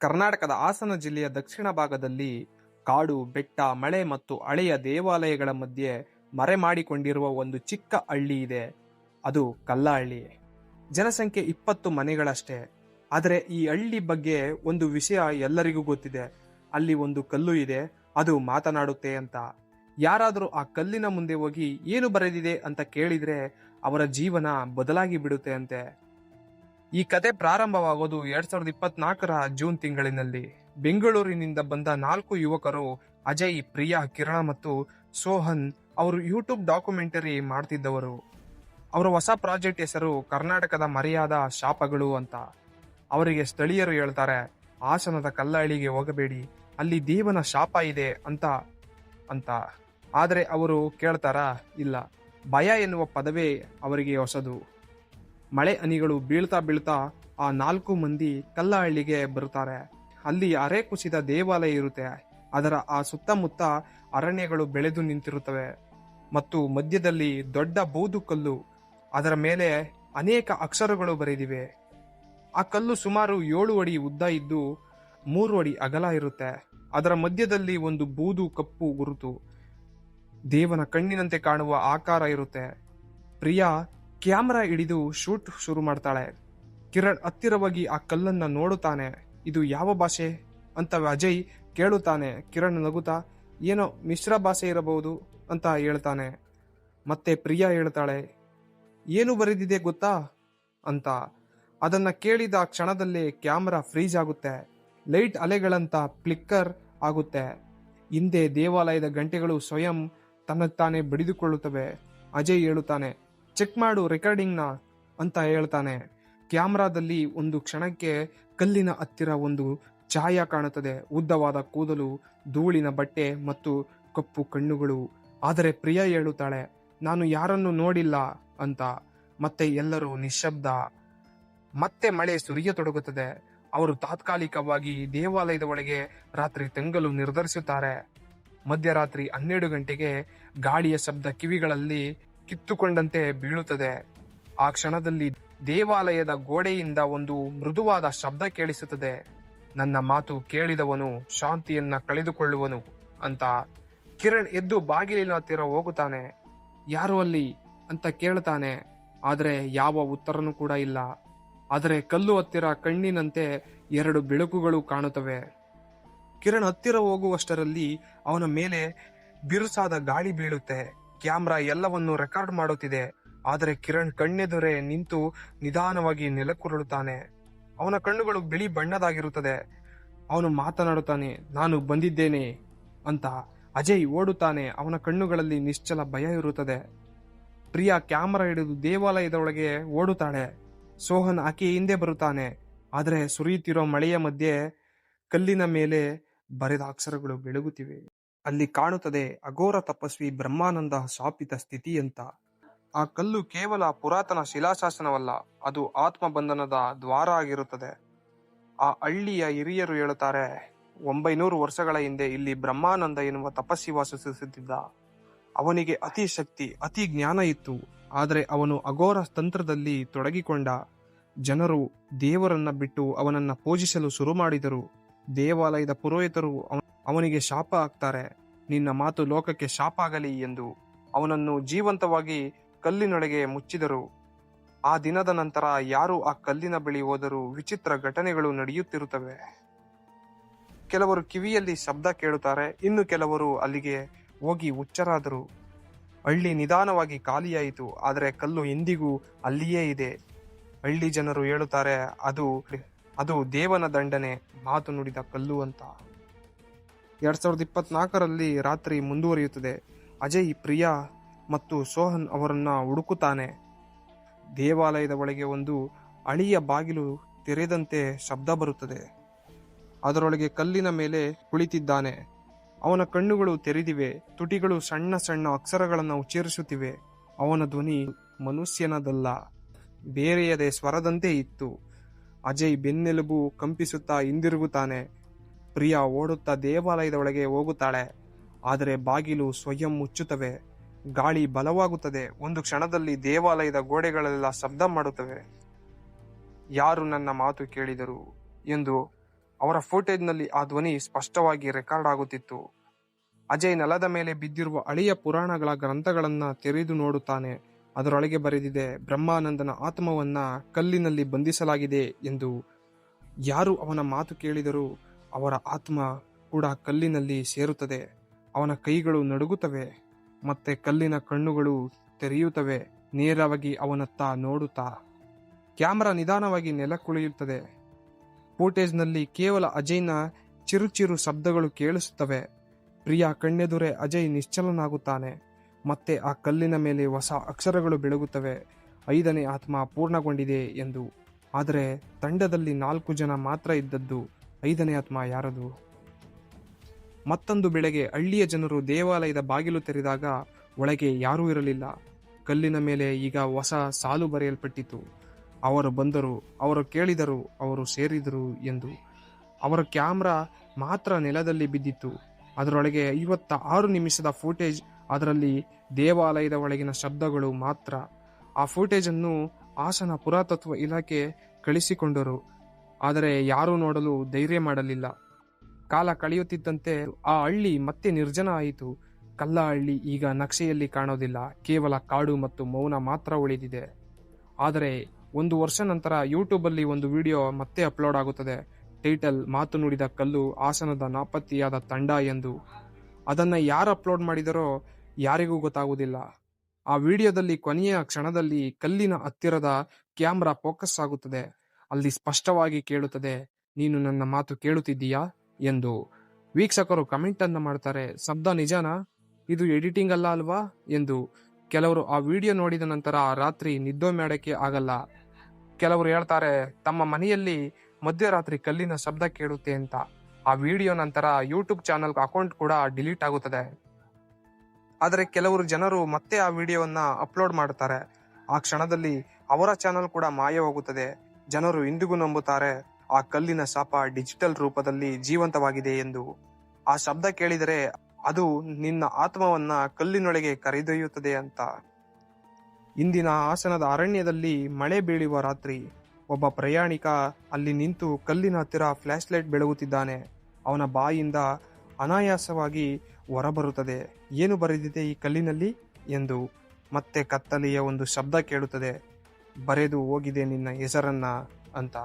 ಕರ್ನಾಟಕದ ಹಾಸನ ಜಿಲ್ಲೆಯ ದಕ್ಷಿಣ ಭಾಗದಲ್ಲಿ ಕಾಡು, ಬೆಟ್ಟ, ಮಳೆ ಮತ್ತು ಹಳೆಯ ದೇವಾಲಯಗಳ ಮಧ್ಯೆ ಮರೆಮಾಡಿಕೊಂಡಿರುವ ಒಂದು ಚಿಕ್ಕ ಹಳ್ಳಿ ಇದೆ. ಅದು ಕಲ್ಲಹಳ್ಳಿ. ಜನಸಂಖ್ಯೆ ಇಪ್ಪತ್ತು ಮನೆಗಳಷ್ಟೇ. ಆದರೆ ಈ ಹಳ್ಳಿ ಬಗ್ಗೆ ಒಂದು ವಿಷಯ ಎಲ್ಲರಿಗೂ ಗೊತ್ತಿದೆ. ಅಲ್ಲಿ ಒಂದು ಕಲ್ಲು ಇದೆ, ಅದು ಮಾತನಾಡುತ್ತೆ ಅಂತ. ಯಾರಾದರೂ ಆ ಕಲ್ಲಿನ ಮುಂದೆ ಹೋಗಿ ಏನು ಬರೆದಿದೆ ಅಂತ ಕೇಳಿದ್ರೆ ಅವರ ಜೀವನ ಬದಲಾಗಿ ಬಿಡುತ್ತೆ ಅಂತೆ. ಈ ಕತೆ ಪ್ರಾರಂಭವಾಗೋದು ಎರಡ್ ಸಾವಿರದ ಇಪ್ಪತ್ನಾಲ್ಕರ ಜೂನ್ ತಿಂಗಳಿನಲ್ಲಿ. ಬೆಂಗಳೂರಿನಿಂದ ಬಂದ ನಾಲ್ಕು ಯುವಕರು ಅಜಯ್, ಪ್ರಿಯಾ, ಕಿರಣ ಮತ್ತು ಸೋಹನ್ ಅವರು ಯೂಟ್ಯೂಬ್ ಡಾಕ್ಯುಮೆಂಟರಿ ಮಾಡ್ತಿದ್ದವರು. ಅವರ ಹೊಸ ಪ್ರಾಜೆಕ್ಟ್ ಹೆಸರು ಕರ್ನಾಟಕದ ಮರ್ಯಾದ ಶಾಪಗಳು ಅಂತ. ಅವರಿಗೆ ಸ್ಥಳೀಯರು ಹೇಳ್ತಾರೆ, ಹಾಸನದ ಕಲ್ಲಹಳ್ಳಿಗೆ ಹೋಗಬೇಡಿ, ಅಲ್ಲಿ ದೇವನ ಶಾಪ ಇದೆ ಅಂತ ಅಂತ. ಆದರೆ ಅವರು ಕೇಳ್ತಾರಾ, ಇಲ್ಲ. ಭಯ ಎನ್ನುವ ಪದವೇ ಅವರಿಗೆ ಹೊಸದು. ಮಳೆ ಅನಿಗಳು ಬೀಳ್ತಾ ಬೀಳ್ತಾ ಆ ನಾಲ್ಕು ಮಂದಿ ಕಲ್ಲಹಳ್ಳಿಗೆ ಬರುತ್ತಾರೆ. ಅಲ್ಲಿ ಅರೆ ಕುಸಿದ ದೇವಾಲಯ ಇರುತ್ತೆ. ಅದರ ಆ ಸುತ್ತಮುತ್ತ ಅರಣ್ಯಗಳು ಬೆಳೆದು ನಿಂತಿರುತ್ತವೆ. ಮತ್ತು ಮಧ್ಯದಲ್ಲಿ ದೊಡ್ಡ ಬೂದು ಕಲ್ಲು ಅದರ ಮೇಲೆ ಅನೇಕ ಅಕ್ಷರಗಳು ಬರೆದಿವೆ. ಆ ಕಲ್ಲು ಸುಮಾರು ಏಳು ಅಡಿ ಉದ್ದ ಇದ್ದು ಮೂರು ಅಡಿ ಅಗಲ ಇರುತ್ತೆ. ಅದರ ಮಧ್ಯದಲ್ಲಿ ಒಂದು ಬೂದು ಕಪ್ಪು ಗುರುತು. ದೇವನ ಕಣ್ಣಿನಂತೆ ಕಾಣುವ ಆಕಾರ ಇರುತ್ತೆ. ಪ್ರಿಯಾ ಕ್ಯಾಮ್ರಾ ಹಿಡಿದು ಶೂಟ್ ಶುರು ಮಾಡ್ತಾಳೆ. ಕಿರಣ್ ಹತ್ತಿರವಾಗಿ ಆ ಕಲ್ಲನ್ನ ನೋಡುತ್ತಾನೆ. ಇದು ಯಾವ ಭಾಷೆ? ಅಂತ ಅಜಯ್ ಕೇಳುತ್ತಾನೆ. ಕಿರಣ್ ನಗುತ್ತಾ, ಏನೋ ಮಿಶ್ರ ಭಾಷೆ ಇರಬಹುದು ಅಂತ ಹೇಳ್ತಾನೆ. ಮತ್ತೆ ಪ್ರಿಯಾ ಹೇಳ್ತಾಳೆ, ಏನು ಬರೆದಿದೆ ಗೊತ್ತಾ? ಅಂತ. ಅದನ್ನ ಕೇಳಿದ ಕ್ಷಣದಲ್ಲೇ ಕ್ಯಾಮ್ರಾ ಫ್ರೀಜ್ ಆಗುತ್ತೆ. ಲೈಟ್ ಅಲೆಗಳಂತ ಫ್ಲಿಕ್ಕರ್ ಆಗುತ್ತೆ. ಹಿಂದೆ ದೇವಾಲಯದ ಗಂಟೆಗಳು ಸ್ವಯಂ ತನ್ನ ತಾನೇ ಬಡಿದುಕೊಳ್ಳುತ್ತವೆ. ಅಜಯ್ ಹೇಳುತ್ತಾನೆ ಚೆಕ್ ಮಾಡು ರೆಕಾರ್ಡಿಂಗ್ನ ಅಂತ ಹೇಳ್ತಾನೆ. ಕ್ಯಾಮ್ರಾದಲ್ಲಿ ಒಂದು ಕ್ಷಣಕ್ಕೆ ಕಲ್ಲಿನ ಹತ್ತಿರ ಒಂದು ಛಾಯ ಕಾಣುತ್ತದೆ. ಉದ್ದವಾದ ಕೂದಲು, ಧೂಳಿನ ಬಟ್ಟೆ ಮತ್ತು ಕಪ್ಪು ಕಣ್ಣುಗಳು. ಆದರೆ ಪ್ರಿಯ ಹೇಳುತ್ತಾಳೆ, ನಾನು ಯಾರನ್ನು ನೋಡಿಲ್ಲ ಅಂತ. ಮತ್ತೆ ಎಲ್ಲರೂ ನಿಶ್ಶಬ್ದ. ಮತ್ತೆ ಮಳೆ ಸುರಿಯತೊಡಗುತ್ತದೆ. ಅವರು ತಾತ್ಕಾಲಿಕವಾಗಿ ದೇವಾಲಯದ ಒಳಗೆ ರಾತ್ರಿ ತಂಗಲು ನಿರ್ಧರಿಸುತ್ತಾರೆ. ಮಧ್ಯರಾತ್ರಿ ಹನ್ನೆರಡು ಗಂಟೆಗೆ ಗಾಳಿಯ ಶಬ್ದ ಕಿವಿಗಳಲ್ಲಿ ಕಿತ್ತುಕೊಂಡಂತೆ ಬೀಳುತ್ತದೆ. ಆ ಕ್ಷಣದಲ್ಲಿ ದೇವಾಲಯದ ಗೋಡೆಯಿಂದ ಒಂದು ಮೃದುವಾದ ಶಬ್ದ ಕೇಳಿಸುತ್ತದೆ. ನನ್ನ ಮಾತು ಕೇಳಿದವನು ಶಾಂತಿಯನ್ನ ಕಳೆದುಕೊಳ್ಳುವನು ಅಂತ ಕಿರಣ್ ಎದ್ದು ಬಾಗಿಲಿನ ಹತ್ತಿರ ಹೋಗುತ್ತಾನೆ. ಯಾರು ಅಲ್ಲಿ ಅಂತ ಕೇಳ್ತಾನೆ. ಆದರೆ ಯಾವ ಉತ್ತರನೂ ಕೂಡ ಇಲ್ಲ. ಆದರೆ ಕಲ್ಲು ಹತ್ತಿರ ಕಣ್ಣಿನಂತೆ ಎರಡು ಬೆಳಕುಗಳು ಕಾಣುತ್ತವೆ. ಕಿರಣ್ ಹತ್ತಿರ ಹೋಗುವಷ್ಟರಲ್ಲಿ ಅವನ ಮೇಲೆ ಬಿರುಸಾದ ಗಾಳಿ ಬೀಳುತ್ತೆ. ಕ್ಯಾಮ್ರಾ ಎಲ್ಲವನ್ನು ರೆಕಾರ್ಡ್ ಮಾಡುತ್ತಿದೆ. ಆದರೆ ಕಿರಣ್ ಕಣ್ಣೆದುರೇ ನಿಂತು ನಿಧಾನವಾಗಿ ನೆಲಕ್ಕುರುಳುತ್ತಾನೆ. ಅವನ ಕಣ್ಣುಗಳು ಬಿಳಿ ಬಣ್ಣದಾಗಿರುತ್ತದೆ ಅವನು ಮಾತನಾಡುತ್ತಾನೆ, ನಾನು ಬಂದಿದ್ದೇನೆ ಅಂತ. ಅಜಯ್ ಓಡುತ್ತಾನೆ, ಅವನ ಕಣ್ಣುಗಳಲ್ಲಿ ನಿಶ್ಚಲ ಭಯ ಇರುತ್ತದೆ. ಪ್ರಿಯಾ ಕ್ಯಾಮರಾ ಹಿಡಿದು ದೇವಾಲಯದ ಒಳಗೆ ಓಡುತ್ತಾಳೆ. ಸೋಹನ್ ಆಕೆ ಹಿಂದೆ ಬರುತ್ತಾನೆ. ಆದರೆ ಸುರಿಯುತ್ತಿರೋ ಮಳೆಯ ಮಧ್ಯೆ ಕಲ್ಲಿನ ಮೇಲೆ ಬರೆದ ಅಕ್ಷರಗಳು ಬೆಳಗುತ್ತಿವೆ. ಅಲ್ಲಿ ಕಾಣುತ್ತದೆ ಅಘೋರ ತಪಸ್ವಿ ಬ್ರಹ್ಮಾನಂದ ಶಾಪಿತ ಸ್ಥಿತಿ ಅಂತ. ಆ ಕಲ್ಲು ಕೇವಲ ಪುರಾತನ ಶಿಲಾಶಾಸನವಲ್ಲ, ಅದು ಆತ್ಮಬಂಧನದ ದ್ವಾರ ಆಗಿರುತ್ತದೆ. ಆ ಹಳ್ಳಿಯ ಹಿರಿಯರು ಹೇಳುತ್ತಾರೆ, ಒಂಬೈನೂರು ವರ್ಷಗಳ ಹಿಂದೆ ಇಲ್ಲಿ ಬ್ರಹ್ಮಾನಂದ ಎನ್ನುವ ತಪಸ್ವಿ ವಾಸಿಸುತ್ತಿದ್ದ. ಅವನಿಗೆ ಅತಿ ಶಕ್ತಿ, ಅತಿ ಜ್ಞಾನ ಇತ್ತು. ಆದರೆ ಅವನು ಅಘೋರ ತಂತ್ರದಲ್ಲಿ ತೊಡಗಿಕೊಂಡ. ಜನರು ದೇವರನ್ನ ಬಿಟ್ಟು ಅವನನ್ನ ಪೂಜಿಸಲು ಶುರು ಮಾಡಿದರು. ದೇವಾಲಯದ ಪುರೋಹಿತರು ಅವ- ಅವನಿಗೆ ಶಾಪ ಆಗ್ತಾರೆ. ನಿನ್ನ ಮಾತು ಲೋಕಕ್ಕೆ ಶಾಪ ಆಗಲಿ ಎಂದು ಅವನನ್ನು ಜೀವಂತವಾಗಿ ಕಲ್ಲಿನೊಳಗೆ ಮುಚ್ಚಿದರು. ಆ ದಿನದ ನಂತರ ಯಾರು ಆ ಕಲ್ಲಿನ ಬಳಿ ಹೋದರೂ ವಿಚಿತ್ರ ಘಟನೆಗಳು ನಡೆಯುತ್ತಿರುತ್ತವೆ. ಕೆಲವರು ಕಿವಿಯಲ್ಲಿ ಶಬ್ದ ಕೇಳುತ್ತಾರೆ, ಇನ್ನು ಕೆಲವರು ಅಲ್ಲಿಗೆ ಹೋಗಿ ಹುಚ್ಚರಾದರು. ಹಳ್ಳಿ ನಿಧಾನವಾಗಿ ಖಾಲಿಯಾಯಿತು, ಆದರೆ ಕಲ್ಲು ಎಂದಿಗೂ ಅಲ್ಲಿಯೇ ಇದೆ. ಹಳ್ಳಿ ಜನರು ಹೇಳುತ್ತಾರೆ, ಅದು ಅದು ದೇವನ ದಂಡನೆ, ಮಾತು ನುಡಿದ ಕಲ್ಲು ಅಂತ. ಎರಡ್ ಸಾವಿರದ ಇಪ್ಪತ್ನಾಲ್ಕರಲ್ಲಿ ರಾತ್ರಿ ಮುಂದುವರಿಯುತ್ತದೆ. ಅಜಯ್, ಪ್ರಿಯಾ ಮತ್ತು ಸೋಹನ್ ಅವರನ್ನು ಹುಡುಕುತ್ತಾನೆ. ದೇವಾಲಯದ ಒಳಗೆ ಒಂದು ಅಳಿಯ ಬಾಗಿಲು ತೆರೆದಂತೆ ಶಬ್ದ ಬರುತ್ತದೆ. ಅದರೊಳಗೆ ಕಲ್ಲಿನ ಮೇಲೆ ಕುಳಿತಿದ್ದಾನೆ. ಅವನ ಕಣ್ಣುಗಳು ತೆರೆದಿವೆ, ತುಟಿಗಳು ಸಣ್ಣ ಸಣ್ಣ ಅಕ್ಷರಗಳನ್ನು ಉಚ್ಚರಿಸುತ್ತಿವೆ. ಅವನ ಧ್ವನಿ ಮನುಷ್ಯನದಲ್ಲ, ಬೇರೆಯದೇ ಸ್ವರದಂತೆ ಇತ್ತು. ಅಜಯ್ ಬೆನ್ನೆಲುಬು ಕಂಪಿಸುತ್ತಾ ಹಿಂದಿರುಗುತ್ತಾನೆ. ಪ್ರಿಯಾ ಓಡುತ್ತಾ ದೇವಾಲಯದ ಒಳಗೆ ಹೋಗುತ್ತಾಳೆ. ಆದರೆ ಬಾಗಿಲು ಸ್ವಯಂ ಮುಚ್ಚುತ್ತವೆ. ಗಾಳಿ ಬಲವಾಗುತ್ತದೆ. ಒಂದು ಕ್ಷಣದಲ್ಲಿ ದೇವಾಲಯದ ಗೋಡೆಗಳೆಲ್ಲ ಶಬ್ದ ಮಾಡುತ್ತವೆ. ಯಾರು ನನ್ನ ಮಾತು ಕೇಳಿದರು ಎಂದು ಅವರ ಫೋಟೇಜ್ನಲ್ಲಿ ಆ ಧ್ವನಿ ಸ್ಪಷ್ಟವಾಗಿ ರೆಕಾರ್ಡ್ ಆಗುತ್ತಿತ್ತು. ಅಜಯ್ ನೆಲದ ಮೇಲೆ ಬಿದ್ದಿರುವ ಅಳಿಯ ಪುರಾಣಗಳ ಗ್ರಂಥಗಳನ್ನು ತೆರೆದು ನೋಡುತ್ತಾನೆ. ಅದರೊಳಗೆ ಬರೆದಿದೆ, ಬ್ರಹ್ಮಾನಂದನ ಆತ್ಮವನ್ನ ಕಲ್ಲಿನಲ್ಲಿ ಬಂಧಿಸಲಾಗಿದೆ ಎಂದು. ಯಾರು ಅವನ ಮಾತು ಕೇಳಿದರೂ ಅವರ ಆತ್ಮ ಕೂಡ ಕಲ್ಲಿನಲ್ಲಿ ಸೇರುತ್ತದೆ. ಅವನ ಕೈಗಳು ನಡುಗುತ್ತವೆ, ಮತ್ತೆ ಕಲ್ಲಿನ ಕಣ್ಣುಗಳು ತೆರೆಯುತ್ತವೆ, ನೇರವಾಗಿ ಅವನತ್ತ ನೋಡುತ್ತಾ. ಕ್ಯಾಮರಾ ನಿಧಾನವಾಗಿ ನೆಲಕ್ಕುಳಿಯುತ್ತದೆ. ಫೋಟೇಜ್ನಲ್ಲಿ ಕೇವಲ ಅಜಯ್ನ ಚಿರುಚಿರು ಶಬ್ದಗಳು ಕೇಳಿಸುತ್ತವೆ. ಪ್ರಿಯಾ ಕಣ್ಣೆದುರೆ ಅಜಯ್ ನಿಶ್ಚಲನಾಗುತ್ತಾನೆ, ಮತ್ತೆ ಆ ಕಲ್ಲಿನ ಮೇಲೆ ಹೊಸ ಅಕ್ಷರಗಳು ಬೆಳಗುತ್ತವೆ. ಐದನೇ ಆತ್ಮ ಪೂರ್ಣಗೊಂಡಿದೆ ಎಂದು. ಆದರೆ ತಂಡದಲ್ಲಿ ನಾಲ್ಕು ಜನ ಮಾತ್ರ ಇದ್ದದ್ದು. ಐದನೇ ಆತ್ಮ ಯಾರದು? ಮತ್ತೊಂದು ಬೆಳಗ್ಗೆ ಹಳ್ಳಿಯ ಜನರು ದೇವಾಲಯದ ಬಾಗಿಲು ತೆರೆದಾಗ ಒಳಗೆ ಯಾರೂ ಇರಲಿಲ್ಲ. ಕಲ್ಲಿನ ಮೇಲೆ ಈಗ ಹೊಸ ಸಾಲು ಬರೆಯಲ್ಪಟ್ಟಿತು. ಅವರು ಬಂದರು, ಅವರು ಕೇಳಿದರು, ಅವರು ಸೇರಿದರು ಎಂದು. ಅವರ ಕ್ಯಾಮ್ರಾ ಮಾತ್ರ ನೆಲದಲ್ಲಿ ಬಿದ್ದಿತ್ತು. ಅದರೊಳಗೆ ಐವತ್ತ ಆರು ನಿಮಿಷದ ಫೂಟೇಜ್ ಅದರಲ್ಲಿ ದೇವಾಲಯದ ಒಳಗಿನ ಶಬ್ದಗಳು ಮಾತ್ರ. ಆ ಫೋಟೇಜನ್ನು ಹಾಸನ ಪುರಾತತ್ವ ಇಲಾಖೆ ಕಳಿಸಿಕೊಂಡರು. ಆದರೆ ಯಾರೂ ನೋಡಲು ಧೈರ್ಯ ಮಾಡಲಿಲ್ಲ. ಕಾಲ ಕಳೆಯುತ್ತಿದ್ದಂತೆ ಆ ಹಳ್ಳಿ ಮತ್ತೆ ನಿರ್ಜನ ಆಯಿತು. ಕಲ್ಲ ಹಳ್ಳಿ ಈಗ ನಕ್ಷೆಯಲ್ಲಿ ಕಾಣೋದಿಲ್ಲ. ಕೇವಲ ಕಾಡು ಮತ್ತು ಮೌನ ಮಾತ್ರ ಉಳಿದಿದೆ. ಆದರೆ ಒಂದು ವರ್ಷ ನಂತರ ಯೂಟ್ಯೂಬಲ್ಲಿ ಒಂದು ವಿಡಿಯೋ ಮತ್ತೆ ಅಪ್ಲೋಡ್ ಆಗುತ್ತದೆ. ಟೈಟಲ್ ಮಾತು ನುಡಿದ ಕಲ್ಲು ಆಸನದ ನಾಪತ್ತಿಯಾದ ತಂಡ ಎಂದು. ಅದನ್ನು ಯಾರು ಅಪ್ಲೋಡ್ ಮಾಡಿದರೋ ಯಾರಿಗೂ ಗೊತ್ತಾಗುವುದಿಲ್ಲ. ಆ ವಿಡಿಯೋದಲ್ಲಿ ಕೊನೆಯ ಕ್ಷಣದಲ್ಲಿ ಕಲ್ಲಿನ ಹತ್ತಿರದ ಕ್ಯಾಮ್ರಾ ಫೋಕಸ್ ಆಗುತ್ತದೆ. ಅಲ್ಲಿ ಸ್ಪಷ್ಟವಾಗಿ ಕೇಳುತ್ತದೆ, ನೀನು ನನ್ನ ಮಾತು ಕೇಳುತ್ತಿದ್ದೀಯಾ? ಎಂದು. ವೀಕ್ಷಕರು ಕಮೆಂಟ್ ಅನ್ನು ಮಾಡ್ತಾರೆ, ಶಬ್ದ ನಿಜನಾ? ಇದು ಎಡಿಟಿಂಗ್ ಅಲ್ಲ ಅಲ್ವಾ? ಎಂದು. ಕೆಲವರು ಆ ವಿಡಿಯೋ ನೋಡಿದ ನಂತರ ಆ ರಾತ್ರಿ ನಿದ್ದೆ ಮಾಡೋಕ್ಕೆ ಆಗಲ್ಲ. ಕೆಲವರು ಹೇಳ್ತಾರೆ, ತಮ್ಮ ಮನೆಯಲ್ಲಿ ಮಧ್ಯರಾತ್ರಿ ಕಲ್ಲಿನ ಶಬ್ದ ಕೇಳುತ್ತೆ ಅಂತ. ಆ ವಿಡಿಯೋ ನಂತರ ಯೂಟ್ಯೂಬ್ ಚಾನಲ್ ಅಕೌಂಟ್ ಕೂಡ ಡಿಲೀಟ್ ಆಗುತ್ತದೆ. ಆದರೆ ಕೆಲವರು ಜನರು ಮತ್ತೆ ಆ ವಿಡಿಯೋವನ್ನು ಅಪ್ಲೋಡ್ ಮಾಡ್ತಾರೆ. ಆ ಕ್ಷಣದಲ್ಲಿ ಅವರ ಚಾನಲ್ ಕೂಡ ಮಾಯವಾಗುತ್ತದೆ. ಜನರು ಇಂದಿಗೂ ನಂಬುತ್ತಾರೆ, ಆ ಕಲ್ಲಿನ ಶಾಪ ಡಿಜಿಟಲ್ ರೂಪದಲ್ಲಿ ಜೀವಂತವಾಗಿದೆ ಎಂದು. ಆ ಶಬ್ದ ಕೇಳಿದರೆ ಅದು ನಿನ್ನ ಆತ್ಮವನ್ನ ಕಲ್ಲಿನೊಳಗೆ ಕರೆದೊಯ್ಯುತ್ತದೆ ಅಂತ. ಇಂದಿನ ಹಾಸನದ ಅರಣ್ಯದಲ್ಲಿ ಮಳೆ ಬೀಳುವ ರಾತ್ರಿ, ಒಬ್ಬ ಪ್ರಯಾಣಿಕ ಅಲ್ಲಿ ನಿಂತು ಕಲ್ಲಿನ ಹತ್ತಿರ ಫ್ಲಾಶ್ ಲೈಟ್ ಬೆಳಗುತ್ತಿದ್ದಾನೆ. ಅವನ ಬಾಯಿಂದ ಅನಾಯಾಸವಾಗಿ ಹೊರಬರುತ್ತದೆ. ಏನು ಬರೆದಿದೆ ಈ ಕಲ್ಲಿನಲ್ಲಿ? ಎಂದು ಮತ್ತೆ ಕತ್ತಲೆಯ ಒಂದು ಶಬ್ದ ಕೇಳುತ್ತದೆ. ಬರೆದು ಹೋಗಿದೆ ನಿನ್ನ ಹೆಸರನ್ನ ಅಂತ